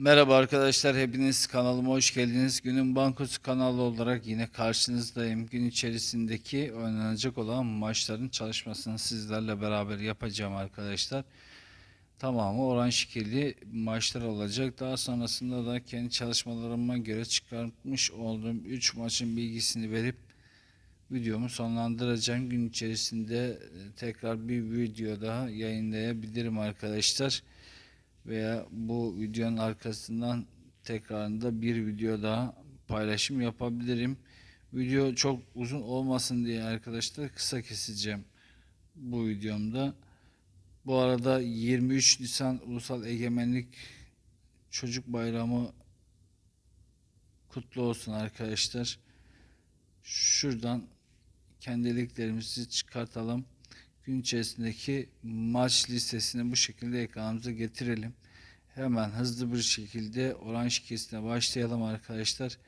Merhaba arkadaşlar, hepiniz kanalıma hoş geldiniz. Günün Bankosu kanalı olarak yine karşınızdayım. Gün içerisindeki oynanacak olan maçların çalışmasını sizlerle beraber yapacağım arkadaşlar. Tamamı oran şekilli maçlar olacak. Daha sonrasında da kendi çalışmalarıma göre çıkartmış olduğum 3 maçın bilgisini verip videomu sonlandıracağım. Gün içerisinde tekrar bir video daha yayınlayabilirim arkadaşlar veya bu videonun arkasından tekrarında bir video daha paylaşım yapabilirim. Video çok uzun olmasın diye arkadaşlar kısa keseceğim bu videomda. Bu arada 23 Nisan Ulusal Egemenlik Çocuk Bayramı kutlu olsun arkadaşlar. Şuradan kendiliklerimizi çıkartalım gün içerisindeki maç listesini bu şekilde ekranımıza getirelim. Hemen hızlı bir şekilde oran şikesine başlayalım arkadaşlar.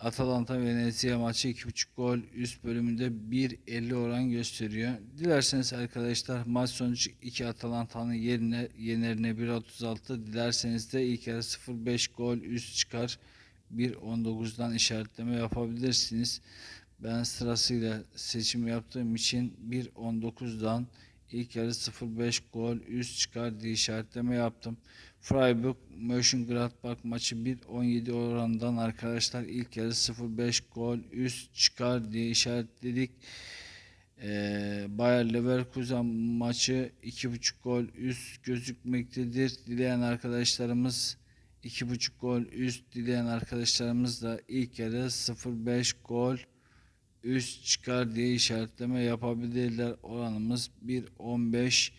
Atalanta Venezia maçı 2.5 gol üst bölümünde 1.50 oran gösteriyor. Dilerseniz arkadaşlar maç sonucu 2 Atalanta'nın yerine yenerine 1.36 dilerseniz de ilk yarı 0.5 gol üst çıkar 1.19'dan işaretleme yapabilirsiniz. Ben sırasıyla seçim yaptığım için 1.19'dan ilk yarı 0.5 gol üst çıkar diye işaretleme yaptım. Freiburg Mönchengladbach maçı 1.17 orandan arkadaşlar ilk yarı 0.5 gol üst çıkar diye işaretledik. Ee, Bayer Leverkusen maçı 2.5 gol üst gözükmektedir. Dileyen arkadaşlarımız 2.5 gol üst dileyen arkadaşlarımız da ilk yarı 0.5 gol üst çıkar diye işaretleme yapabilirler. Oranımız 1.15.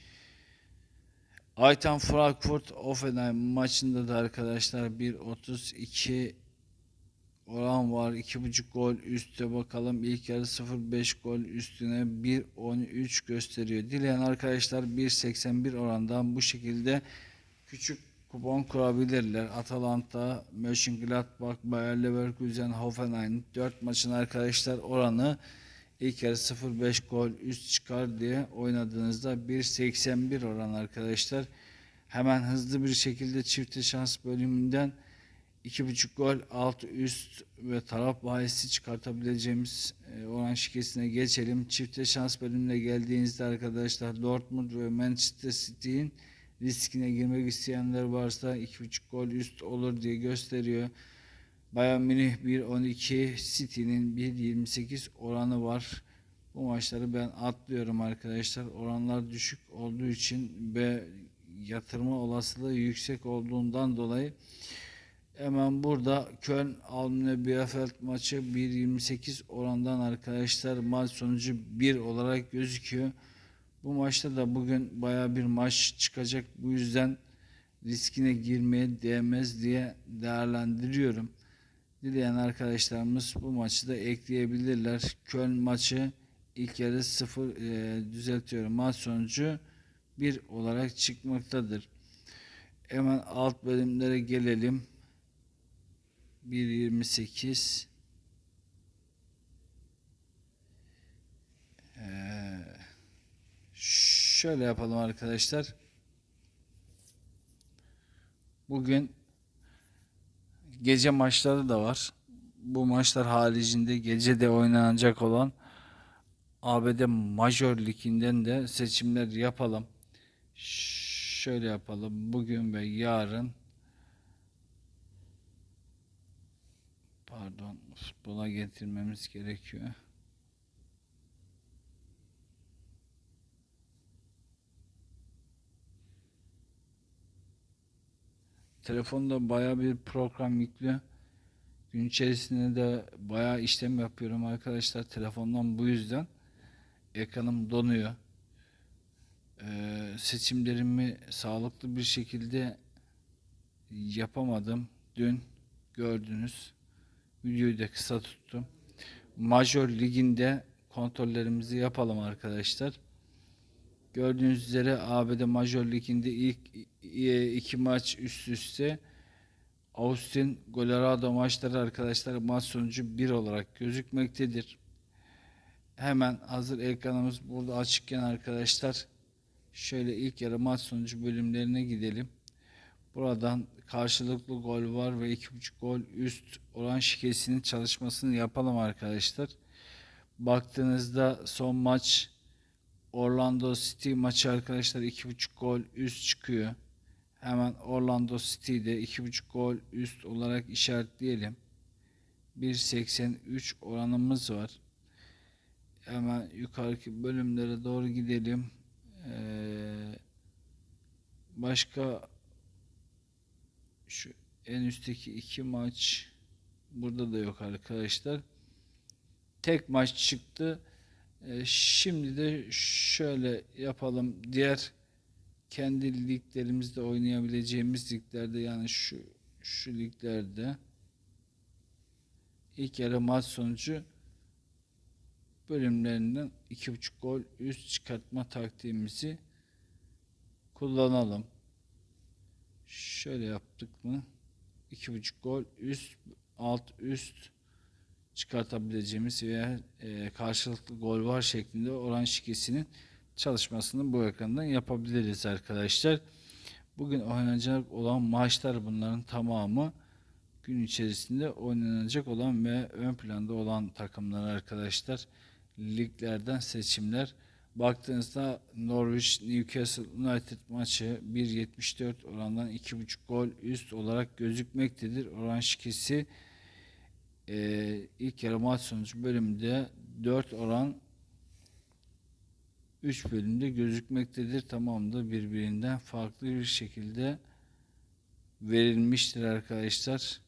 Aytan Frankfurt Offenheim maçında da arkadaşlar 1.32 oran var. 2.5 gol üstte bakalım. İlk yarı 0.5 gol üstüne 1.13 gösteriyor. Dileyen arkadaşlar 1.81 orandan bu şekilde küçük kupon kurabilirler. Atalanta, Mönchengladbach, Bayer Leverkusen, Hoffenheim 4 maçın arkadaşlar oranı ilk yarı 0.5 gol üst çıkar diye oynadığınızda 1.81 oran arkadaşlar. Hemen hızlı bir şekilde çifte şans bölümünden 2.5 gol alt üst ve taraf bahisi çıkartabileceğimiz e, oran şikesine geçelim. Çifte şans bölümüne geldiğinizde arkadaşlar Dortmund ve Manchester City'nin riskine girmek isteyenler varsa 2.5 gol üst olur diye gösteriyor. Bayern Münih 1.12 City'nin 1.28 oranı var. Bu maçları ben atlıyorum arkadaşlar. Oranlar düşük olduğu için ve yatırma olasılığı yüksek olduğundan dolayı hemen burada Köln Almine Bielefeld maçı 1.28 orandan arkadaşlar maç sonucu 1 olarak gözüküyor. Bu maçta da bugün baya bir maç çıkacak. Bu yüzden riskine girmeye değmez diye değerlendiriyorum. Dileyen arkadaşlarımız bu maçı da ekleyebilirler. Köln maçı ilk yarı sıfır e, düzeltiyorum. Maç sonucu 1 olarak çıkmaktadır. Hemen alt bölümlere gelelim. 1.28 Eee Şöyle yapalım arkadaşlar. Bugün gece maçları da var. Bu maçlar haricinde gece de oynanacak olan ABD Major Ligi'nden de seçimler yapalım. Şöyle yapalım. Bugün ve yarın pardon futbola getirmemiz gerekiyor. Telefonda baya bir program yüklü. Gün içerisinde de baya işlem yapıyorum arkadaşlar telefondan bu yüzden ekranım donuyor. Ee, seçimlerimi sağlıklı bir şekilde yapamadım. Dün gördünüz. Videoyu da kısa tuttum. Major Ligi'nde kontrollerimizi yapalım arkadaşlar. Gördüğünüz üzere ABD Major Ligi'nde ilk iki maç üst üste Austin Colorado maçları arkadaşlar maç sonucu 1 olarak gözükmektedir. Hemen hazır ekranımız burada açıkken arkadaşlar şöyle ilk yarı maç sonucu bölümlerine gidelim. Buradan karşılıklı gol var ve 2.5 gol üst oran şikesinin çalışmasını yapalım arkadaşlar. Baktığınızda son maç Orlando City maçı arkadaşlar 2.5 gol üst çıkıyor. Hemen Orlando City'de 2.5 gol üst olarak işaretleyelim. 1.83 oranımız var. Hemen yukarıki bölümlere doğru gidelim. Ee, başka şu en üstteki iki maç burada da yok arkadaşlar. Tek maç çıktı. Ee, şimdi de şöyle yapalım. Diğer kendi liglerimizde oynayabileceğimiz liglerde yani şu şu liglerde ilk yarı maç sonucu bölümlerinden 2.5 gol üst çıkartma taktiğimizi kullanalım. Şöyle yaptık mı? 2.5 gol üst alt üst çıkartabileceğimiz veya e, karşılıklı gol var şeklinde oran şikesinin çalışmasını bu ekrandan yapabiliriz arkadaşlar. Bugün oynanacak olan maçlar bunların tamamı gün içerisinde oynanacak olan ve ön planda olan takımlar arkadaşlar. Liglerden seçimler. Baktığınızda Norwich Newcastle United maçı 1.74 orandan 2.5 gol üst olarak gözükmektedir. Oran şikesi e, ilk yarı maç sonucu bölümde 4 oran 3 bölümde gözükmektedir. Tamam da birbirinden farklı bir şekilde verilmiştir arkadaşlar.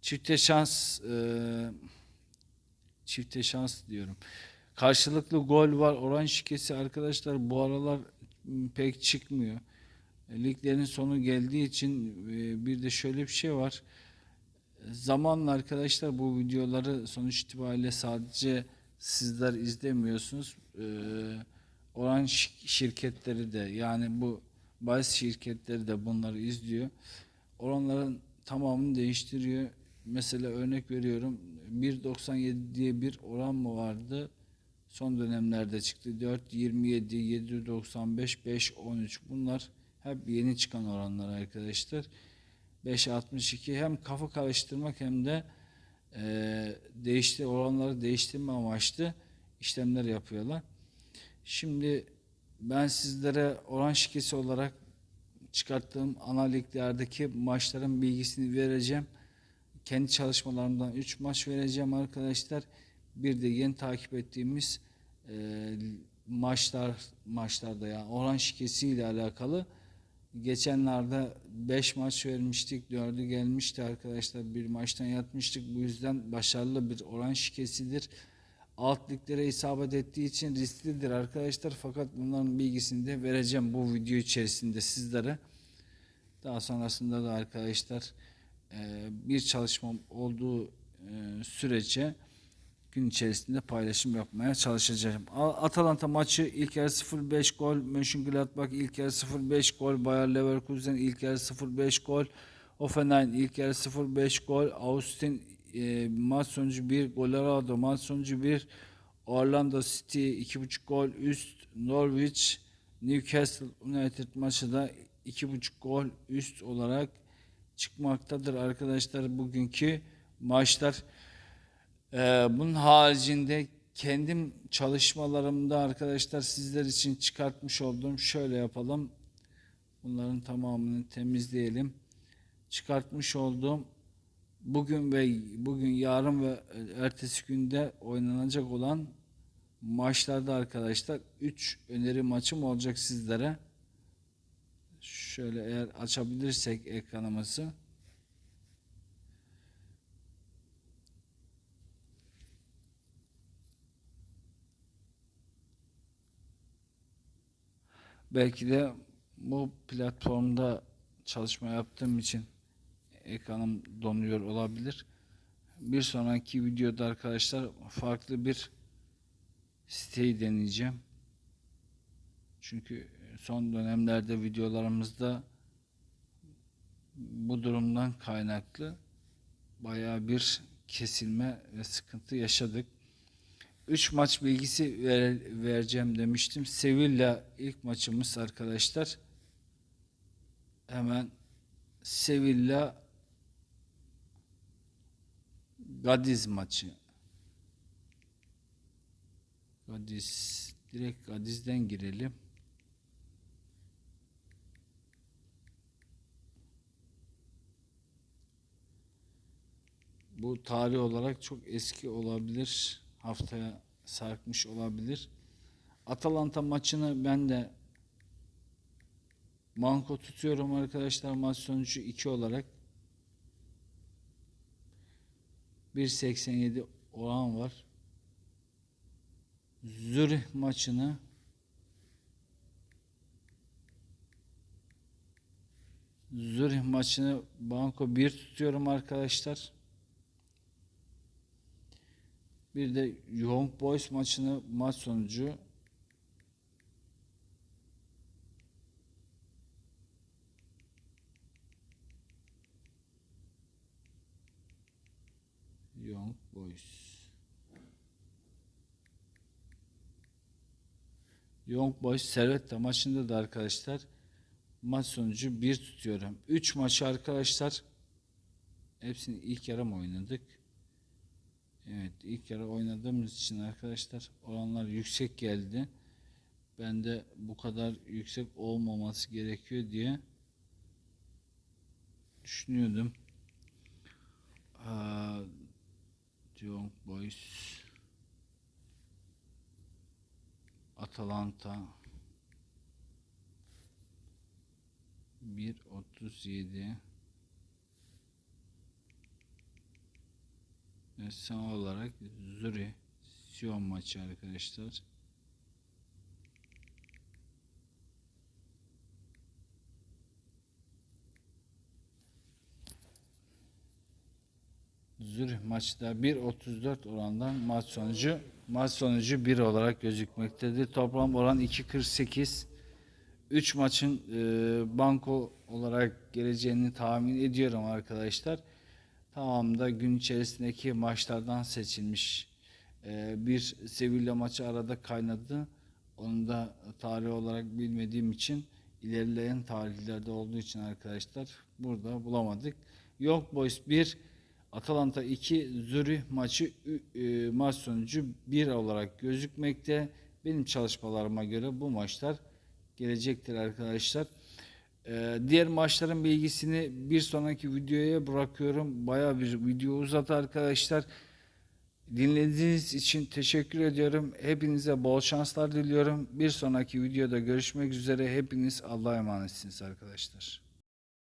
Çifte şans e, çifte şans diyorum. Karşılıklı gol var. Oran şikesi arkadaşlar bu aralar pek çıkmıyor. Liglerin sonu geldiği için e, bir de şöyle bir şey var. Zamanla arkadaşlar bu videoları sonuç itibariyle sadece sizler izlemiyorsunuz. Ee, oran şi- şirketleri de yani bu bahis şirketleri de bunları izliyor. Oranların tamamını değiştiriyor. Mesela örnek veriyorum 1.97 diye bir oran mı vardı? Son dönemlerde çıktı. 4, 27, 7.95, 5, 13 bunlar hep yeni çıkan oranlar arkadaşlar. 5.62 hem kafa karıştırmak hem de e, değişti oranları değiştirme amaçlı işlemler yapıyorlar. Şimdi ben sizlere oran şikesi olarak çıkarttığım ana liglerdeki maçların bilgisini vereceğim. Kendi çalışmalarımdan 3 maç vereceğim arkadaşlar. Bir de yeni takip ettiğimiz e, maçlar maçlarda yani oran şikesi ile alakalı geçenlerde 5 maç vermiştik. 4'ü gelmişti arkadaşlar. Bir maçtan yatmıştık. Bu yüzden başarılı bir oran şikesidir. Alt liglere isabet ettiği için risklidir arkadaşlar. Fakat bunların bilgisini de vereceğim bu video içerisinde sizlere. Daha sonrasında da arkadaşlar bir çalışmam olduğu sürece gün içerisinde paylaşım yapmaya çalışacağım. Atalanta maçı ilk yarı 0-5 gol, Mönchengladbach ilk yarı 0-5 gol, Bayer Leverkusen ilk yarı 0-5 gol, Hoffenheim ilk yarı 0-5 gol, Austin e, maç sonucu 1, Colorado maç sonucu 1, Orlando City 2.5 gol üst, Norwich Newcastle United maçı da 2.5 gol üst olarak çıkmaktadır arkadaşlar bugünkü maçlar. Ee, bunun haricinde kendim çalışmalarımda arkadaşlar sizler için çıkartmış olduğum şöyle yapalım. Bunların tamamını temizleyelim. Çıkartmış olduğum bugün ve bugün yarın ve ertesi günde oynanacak olan maçlarda arkadaşlar 3 öneri maçım olacak sizlere. Şöyle eğer açabilirsek ekranımızı. Belki de bu platformda çalışma yaptığım için ekranım donuyor olabilir. Bir sonraki videoda arkadaşlar farklı bir siteyi deneyeceğim. Çünkü son dönemlerde videolarımızda bu durumdan kaynaklı bayağı bir kesilme ve sıkıntı yaşadık. 3 maç bilgisi ver- vereceğim demiştim. Sevilla ilk maçımız arkadaşlar. Hemen Sevilla Gadiz maçı. Gadiz direkt Gadiz'den girelim. Bu tarih olarak çok eski olabilir. Haftaya sarkmış olabilir. Atalanta maçını ben de banko tutuyorum arkadaşlar maç sonucu 2 olarak. 1.87 oran var. Zürih maçını Zürih maçını banko 1 tutuyorum arkadaşlar. Bir de Young Boys maçını maç sonucu Young Boys Young Boys Servette maçında da arkadaşlar maç sonucu 1 tutuyorum. 3 maçı arkadaşlar hepsini ilk yarı mı oynadık? Evet ilk yarı oynadığımız için arkadaşlar oranlar yüksek geldi. Ben de bu kadar yüksek olmaması gerekiyor diye düşünüyordum. Aa, Young Boys Atalanta 1.37 son olarak Zürih Sion maçı arkadaşlar. Zürih maçta 1.34 orandan maç sonucu maç sonucu 1 olarak gözükmektedir. Toplam oran 2.48. 3 maçın e, banko olarak geleceğini tahmin ediyorum arkadaşlar. Tamam da gün içerisindeki maçlardan seçilmiş e, bir Sevilla maçı arada kaynadı. Onu da tarih olarak bilmediğim için ilerleyen tarihlerde olduğu için arkadaşlar burada bulamadık. Young Boys 1 Atalanta 2 Zürih maçı e, maç sonucu 1 olarak gözükmekte. Benim çalışmalarıma göre bu maçlar gelecektir arkadaşlar. Ee, diğer maçların bilgisini bir sonraki videoya bırakıyorum. Baya bir video uzadı arkadaşlar. Dinlediğiniz için teşekkür ediyorum. Hepinize bol şanslar diliyorum. Bir sonraki videoda görüşmek üzere. Hepiniz Allah'a emanetsiniz arkadaşlar.